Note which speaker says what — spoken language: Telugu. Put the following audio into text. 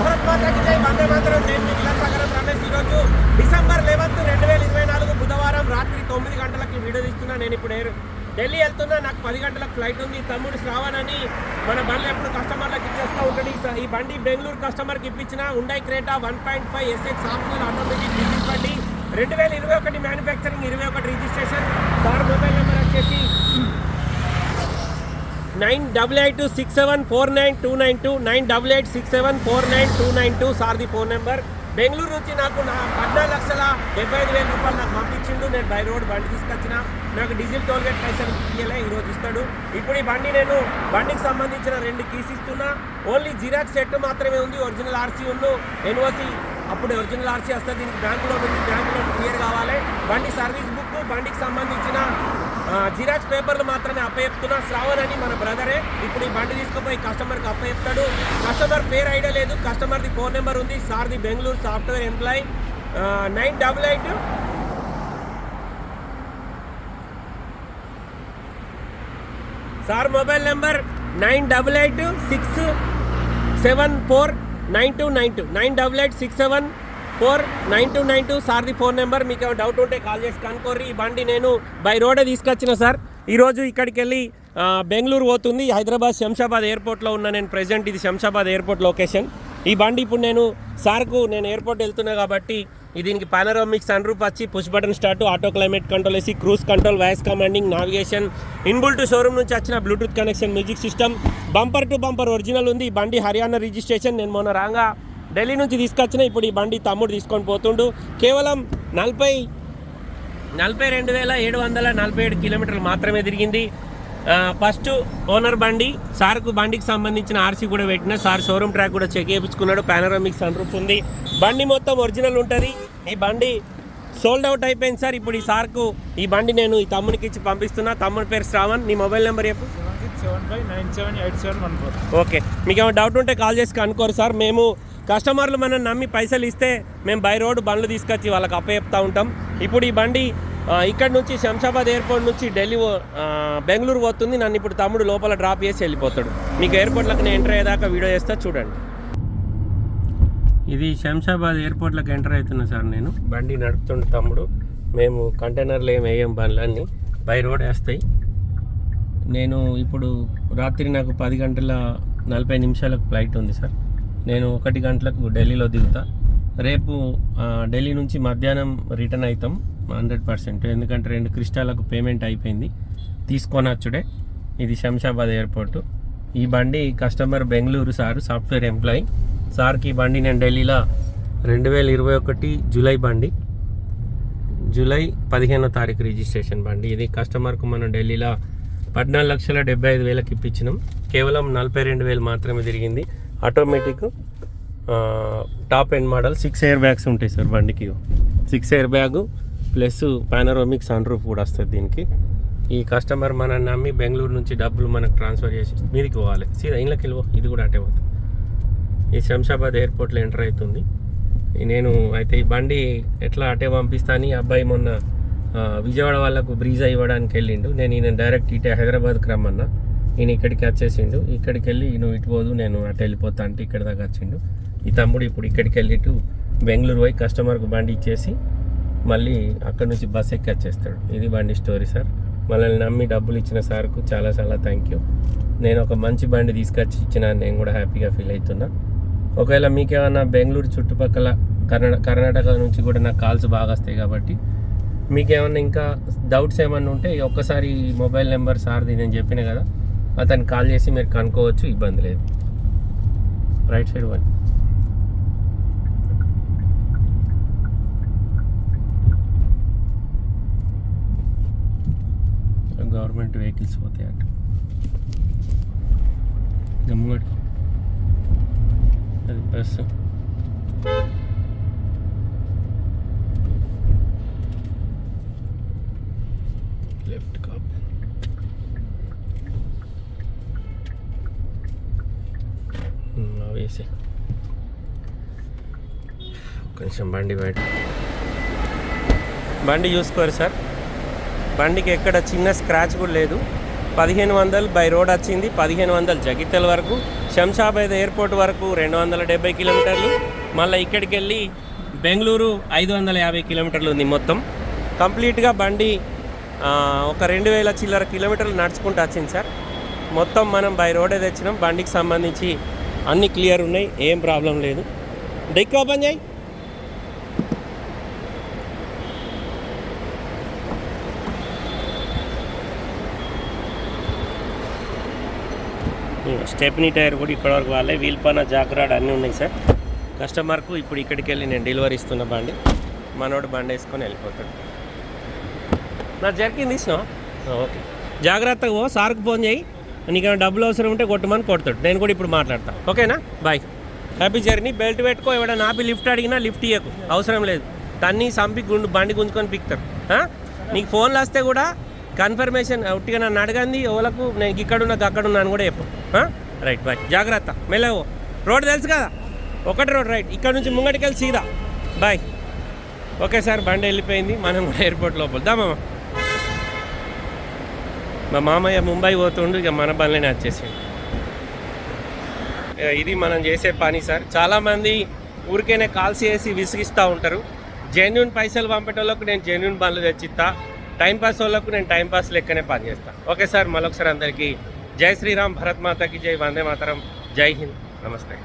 Speaker 1: భారత్ మాతాకి జై. వందే మాతరం. నేను మీ విలాసాగరం రమేష్. ఈరోజు డిసెంబర్ లెవెన్త్ రెండు వేల ఇరవై నాలుగు బుధవారం రాత్రి తొమ్మిది గంటలకి వీడియో తీస్తున్నా. నేను ఇప్పుడు ఎయిర్ ఢిల్లీ వెళ్తున్నా. నాకు పది గంటలకు ఫ్లైట్ ఉంది. తమ్ముడు శ్రావణ్ అని మన బండ్లు ఎప్పుడు కస్టమర్లకు ఇచ్చేస్తూ ఉంటుంది ఈ- బండి బెంగళూరు కస్టమర్కి ఇప్పించిన. Hyundai Creta one point five SX optional automatic diesel బండి రెండు వేల ఇరవై ఒకటి మ్యానుఫ్యాక్చరింగ్ ఇరవై ఒకటి రిజిస్ట్రేషన్ సార్ మొబైల్ నెంబర్ వచ్చేసి nine double eight six seven four nine two nine two nine double eight six seven four nine two nine two సార్ది phone number. Bengaluru నుంచి నాకు నా పద్నాలుగు లక్షల డెబ్బై ఐదు వేల రూపాయలు నాకు పంపించిండు. నేను బై రోడ్ బండి తీసుకొచ్చిన. నాకు డీజిల్ టోల్గేట్ పైసలు ఇయ్యలే ఈరోజు ఇస్తాడు. ఇప్పుడు ఈ బండి నేను బండికి సంబంధించిన రెండు కీస్ ఇస్తున్నా. ఓన్లీ జిరాక్స్ సెట్ మాత్రమే ఉంది ఒరిజినల్ ఆర్సీ ఉన్ను ఎన్ఓసి అప్పుడు ఒరిజినల్ ఆర్సీ వస్తుంది. దీనికి బ్యాంకులో ఉంది బ్యాంకులో క్లియర్ కావాలి. బండి సర్వీస్ బుక్ బండికి సంబంధించిన జిరాక్స్ పేపర్లు మాత్రమే అప్పచెప్తున్నా. శ్రావణ్ అని మన బ్రదరే. ఇప్పుడు ఈ బండి తీసుకుపోయి కస్టమర్కి అప్పచెప్తాడు. కస్టమర్ పేరు ఐడియా లేదు. కస్టమర్ది ఫోన్ నెంబర్ ఉంది. సార్ది Bengaluru software employee. Nine double eight sir mobile number nine double eight six seven four nine two nine two. Nine double eight six seven four nine two nine two సార్ది phone number. మీకు ఏమైనా డౌట్ ఉంటే కాల్ చేసి కనుకోర్రి ఈ బండి నేను బై రోడే తీసుకొచ్చిన సార్. ఈరోజు ఇక్కడికి వెళ్ళి బెంగళూరు పోతుంది. హైదరాబాద్ శంషాబాద్ ఎయిర్పోర్ట్లో ఉన్న నేను ప్రెసెంట్. ఇది శంషాబాద్ ఎయిర్పోర్ట్ లొకేషన్. ఈ బండి ఇప్పుడు నేను సార్కు నేను ఎయిర్పోర్ట్ వెళ్తున్నా కాబట్టి దీనికి పానరోమిక్ సన్ రూప్ వచ్చి push button start auto climate control వేసి cruise control voice commanding navigation inbuilt showroom నుంచి వచ్చిన bluetooth connection music system bumper to bumper original ఉంది. బండి హర్యానా రిజిస్ట్రేషన్. నేను మొన్న రాగా ఢిల్లీ నుంచి తీసుకొచ్చిన ఇప్పుడు ఈ బండి తమ్ముడు తీసుకొని పోతుండు. కేవలం నలభై నలభై రెండు వేల ఏడు వందల నలభై ఏడు కిలోమీటర్లు మాత్రమే తిరిగింది. ఫస్ట్ ఓనర్ బండి సార్కు బండికి సంబంధించిన ఆర్సీ కూడా పెట్టిన. సార్ షోరూమ్ ట్రాక్ కూడా చెక్ చేయించుకున్నాడు. పానరామిక్ సన్ రూఫ్ ఉంది. బండి మొత్తం ఒరిజినల్ ఉంటుంది. ఈ బండి సోల్డ్ అవుట్ అయిపోయింది సార్. ఇప్పుడు ఈ సార్కు ఈ బండి నేను ఈ తమ్మునికి ఇచ్చి పంపిస్తున్నా. తమ్ముడి పేరు శ్రావణ్. నీ మొబైల్ నెంబర్ చెప్పు.
Speaker 2: Seven six seven five nine seven eight seven one four.
Speaker 1: Okay. మీకు ఏమైనా డౌట్ ఉంటే కాల్ చేసి కనుక్కోరు సార్. మేము కస్టమర్లు మనం నమ్మి పైసలు ఇస్తే మేము బై రోడ్ బండ్లు తీసుకొచ్చి వాళ్ళకి అప్పచెప్తూ ఉంటాం. ఇప్పుడు ఈ బండి ఇక్కడ నుంచి శంషాబాద్ ఎయిర్పోర్ట్ నుంచి ఢిల్లీ బెంగళూరు పోతుంది. నన్ను ఇప్పుడు తమ్ముడు లోపల డ్రాప్ చేసి వెళ్ళిపోతాడు. మీకు ఎయిర్పోర్ట్లకు నేను ఎంటర్ అయ్యేదాకా వీడియో చేస్తా చూడండి. ఇది శంషాబాద్ ఎయిర్పోర్ట్లకు ఎంటర్ అవుతున్నా సార్ నేను. బండి నడుపుతుండే తమ్ముడు. మేము కంటైనర్లు ఏం వేయం బండ్లన్నీ బై రోడ్ వేస్తాయి. నేను ఇప్పుడు రాత్రి నాకు పది గంటల నలభై నిమిషాలకు ఫ్లైట్ ఉంది సార్. నేను ఒకటి గంటలకు ఢిల్లీలో దిగుతా. రేపు ఢిల్లీ నుంచి మధ్యాహ్నం రిటర్న్ అవుతాం హండ్రెడ్ పర్సెంట్. ఎందుకంటే రెండు క్రిస్టాలకు పేమెంట్ అయిపోయింది. తీసుకొని వచ్చుడే ఇది శంషాబాద్ ఎయిర్పోర్టు. ఈ బండి customer Bengaluru sir software employee. సార్కి ఈ బండి నేను ఢిల్లీలో రెండు వేల ఇరవై ఒకటి జూలై బండి. జూలై పదిహేనో తారీఖు రిజిస్ట్రేషన్ బండి. ఇది కస్టమర్కు మనం ఢిల్లీలో పద్నాలుగు లక్షల డెబ్బై ఐదు వేలకు ఇప్పించినాం. కేవలం నలభై రెండు వేలు మాత్రమే తిరిగింది. Automatic top end model. Six air bags ఉంటాయి సార్ బండికి. Six air bag plus panoramic sunroof కూడా వస్తుంది దీనికి. ఈ కస్టమర్ మనల్ని నమ్మి బెంగళూరు నుంచి డబ్బులు మనకు ట్రాన్స్ఫర్ చేసి మీదికి పోవాలి. సీదా ఇంట్లోకి వెళ్ళిపో ఇది కూడా అటే పోతుంది. ఈ శంషాబాద్ ఎయిర్పోర్ట్లో ఎంటర్ అవుతుంది. నేను అయితే ఈ బండి ఎట్లా అటే పంపిస్తాను అబ్బాయి మొన్న విజయవాడ వాళ్ళకు బ్రీజా ఇవ్వడానికి వెళ్ళిండు. నేను ఈయన డైరెక్ట్ ఇటే హైదరాబాద్కి రమ్మన్నా. ఈయన ఇక్కడికి వచ్చేసిండు. ఇక్కడికి వెళ్ళి నువ్వు ఇటు పోదు నేను అటు వెళ్ళిపోతా అంటే ఇక్కడ దాకా వచ్చిండు. ఈ తమ్ముడు ఇప్పుడు ఇక్కడికి వెళ్ళి ఇటు బెంగళూరు పోయి కస్టమర్కు బండి ఇచ్చేసి మళ్ళీ అక్కడ నుంచి బస్ ఎక్కి వచ్చేస్తాడు. ఇది బండి స్టోరీ సార్. మనల్ని నమ్మి డబ్బులు ఇచ్చిన సార్కు చాలా చాలా థ్యాంక్ యూ. నేను ఒక మంచి బండి తీసుకొచ్చి ఇచ్చిన నేను కూడా హ్యాపీగా ఫీల్ అవుతున్నా. ఒకవేళ మీకేమన్నా బెంగళూరు చుట్టుపక్కల కర్ణా కర్ణాటక నుంచి కూడా నాకు కాల్స్ బాగా వస్తాయి కాబట్టి మీకేమన్నా ఇంకా డౌట్స్ ఏమన్నా ఉంటే ఒక్కసారి మొబైల్ నెంబర్ సార్ది నేను చెప్పిన కదా అతనికి కాల్ చేసి మీరు కనుక్కోవచ్చు ఇబ్బంది లేదు right side one government vehicles పోతాయి అటు గమ్ముగట్టు అది బస్సు వేసి కొంచెం బండి బయట. బండి చూసుకోరు సార్. బండికి ఎక్కడ చిన్న స్క్రాచ్ కూడా లేదు. పదిహేను వందలు బై రోడ్ వచ్చింది. పదిహేను వందలు జగిత్యాల వరకు శంషాబాద్ ఎయిర్పోర్ట్ వరకు రెండు వందల డెబ్బై కిలోమీటర్లు. మళ్ళీ ఇక్కడికి వెళ్ళి బెంగళూరు ఐదు వందల యాభై కిలోమీటర్లు ఉంది మొత్తం. కంప్లీట్గా బండి ఒక రెండు వేల చిల్లర కిలోమీటర్లు నడుచుకుంటూ వచ్చింది సార్. మొత్తం మనం బై రోడే తెచ్చినాం. బండికి సంబంధించి అన్ని క్లియర్ ఉన్నాయి ఏం ప్రాబ్లం లేదు. డెక్ ఓపెన్ చేయి స్టెప్నీ టైర్ కూడా ఇప్పటివరకు వాళ్ళే వీల్ పైన జాగ్రాడ్ అన్నీ ఉన్నాయి సార్. కస్టమర్కు ఇప్పుడు ఇక్కడికి వెళ్ళి నేను డెలివరీ ఇస్తున్న బండి మనోడు బండి వేసుకొని వెళ్ళిపోతాడు. నా జర్కిన్ తీసినా ఓకే. జాగ్రత్తగా ఓ సార్కు ఫోన్ చేయి. నీకు డబ్బులు అవసరం ఉంటే కొట్టమని కొడతాడు. నేను కూడా ఇప్పుడు మాట్లాడతా. ఓకేనా? బాయ్ హ్యాపీ జర్నీ బెల్ట్ పెట్టుకో ఎవడ ఆపి లిఫ్ట్ అడిగినా లిఫ్ట్ ఇవ్వకు అవసరం లేదు. తన్ని సంపి గుండు బండి గుంజుకొని పిక్తారు. నీకు ఫోన్లు వస్తే కూడా కన్ఫర్మేషన్ ఉట్టిగా నన్ను అడగంది ఎవలకు? నేను ఇక్కడ ఉన్నా అక్కడ ఉన్నాను అని కూడా చెప్పు. రైట్ బాయ్ జాగ్రత్త. మెల్లవో రోడ్ తెలుసు కదా? ఒకటి రోడ్ రైట్ ఇక్కడ నుంచి ముంగటికి వెళ్ళి సీదా. బాయ్ ఓకే సార్ బండి వెళ్ళిపోయింది. మనం కూడా ఎయిర్పోర్ట్ లోపల. దామమ్మా మా మామయ్య ముంబై పోతుండు ఇక మన బండ్లనే వచ్చేసిండు. ఇది మనం చేసే పని సార్. చాలామంది ఊరికైనా కాల్స్ చేసి విసిగిస్తూ ఉంటారు. జెన్యున్ పైసలు పంపేటోళ్ళకు నేను జెన్యున్ బండ్లు తెచ్చిస్తా టైం పాస్ వాళ్ళకు నేను టైం పాస్ లెక్కనే పని చేస్తా ఓకే సార్ మరొకసారి అందరికీ జై శ్రీరామ్ భరత్ మాతకి జై వందే మాతరం జై హింద్. నమస్తే.